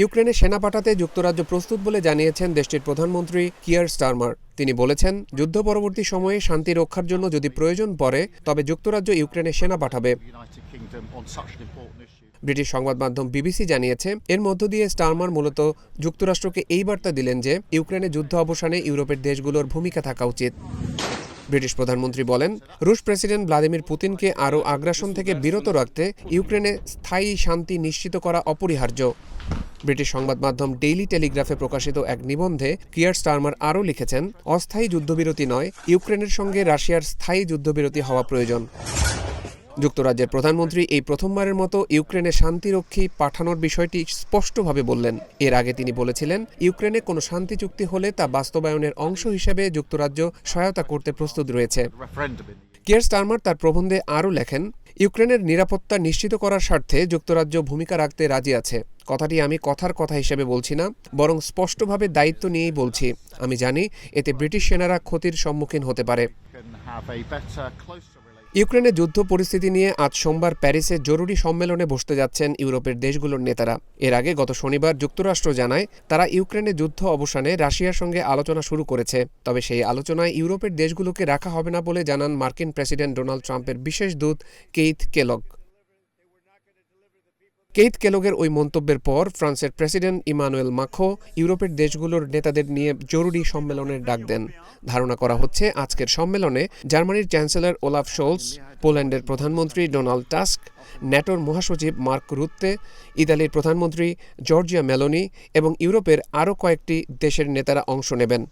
ইউক্রেনে সেনা পাঠাতে যুক্তরাজ্য প্রস্তুত বলে জানিয়েছেন দেশটির প্রধানমন্ত্রী কিয়ার স্টারমার। তিনি বলেছেন, যুদ্ধ পরবর্তী সময়ে শান্তি রক্ষার জন্য যদি প্রয়োজন পড়ে, তবে যুক্তরাজ্য ইউক্রেনে সেনা পাঠাবে. ব্রিটিশ সংবাদ মাধ্যম বিবিসি জানিয়েছে, এর মধ্য দিয়ে স্টারমার মূলত যুক্তরাষ্ট্রকে এই বার্তা দিলেন যে, ইউক্রেনে যুদ্ধ অবসানে ইউরোপের দেশগুলোর ভূমিকা থাকা উচিত। ব্রিটিশ প্রধানমন্ত্রী বলেন, রুশ প্রেসিডেন্ট ভ্লাদিমির পুতিনকে আরও আগ্রাসন থেকে বিরত রাখতে ইউক্রেনে স্থায়ী শান্তি নিশ্চিত করা অপরিহার্য। ব্রিটিশ সংবাদ মাধ্যম ডেইলি টেলিগ্রাফে প্রকাশিত এক নিবন্ধে কিয়ার স্টারমার আরও লিখেছেন, অস্থায়ী যুদ্ধবিরতি নয়, ইউক্রেনের সঙ্গে রাশিয়ার স্থায়ী যুদ্ধবিরতি হওয়া প্রয়োজন। যুক্তরাজ্যের প্রধানমন্ত্রী এই প্রথমবারের মতো ইউক্রেনে শান্তিরক্ষী পাঠানোর বিষয়টি স্পষ্টভাবে বললেন। এর আগে তিনি বলেছিলেন, ইউক্রেনে কোনো শান্তি চুক্তি হলে তা বাস্তবায়নের অংশ হিসেবে যুক্তরাজ্য সহায়তা করতে প্রস্তুত রয়েছে। কিয়ার স্টারমার তার প্রবন্ধে আরও লেখেন ইউক্রেনের নিরাপত্তা নিশ্চিত করার স্বার্থে যুক্তরাজ্য ভূমিকা রাখতে রাজি আছে। কথাটি আমি কথার কথা হিসেবে বলছি না, বরং স্পষ্টভাবে দায়িত্ব নিয়েই বলছি। আমি জানি এতে ব্রিটিশ সেনারা ক্ষতির সম্মুখীন হতে পারে। Can have a better, closer relationship. ইউক্রেনে যুদ্ধ পরিস্থিতি নিয়ে আজ সোমবার প্যারিসে জরুরি সম্মেলনে বসতে যাচ্ছেন ইউরোপের দেশগুলোর নেতারা এর আগে গত শনিবার যুক্তরাষ্ট্র জানায় তারা ইউক্রেনে যুদ্ধ অবসানে রাশিয়ার সঙ্গে আলোচনা শুরু করেছে তবে সেই আলোচনায় ইউরোপের দেশগুলোকে রাখা হবে না বলে জানান মার্কিন প্রেসিডেন্ট ডোনাল্ড ট্রাম্পের বিশেষ দূত কেইথ কেলগ কেইথ কেলগের ওই মন্তব্যের পর ফ্রান্সের প্রেসিডেন্ট ইমানুয়েল মাখো ইউরোপের দেশগুলোর নেতাদের নিয়ে জরুরি সম্মেলনের ডাক দেন। ধারণা করা হচ্ছে আজকের সম্মেলনে জার্মানির চ্যান্সেলর ওলাফ শোলস, পোল্যান্ডের প্রধানমন্ত্রী ডোনাল্ড টাস্ক, ন্যাটোর মহাসচিব মার্ক রুত্তে ইতালির প্রধানমন্ত্রী জর্জিয়া মেলোনি এবং ইউরোপের আরও কয়েকটি দেশের নেতারা অংশ নেবেন।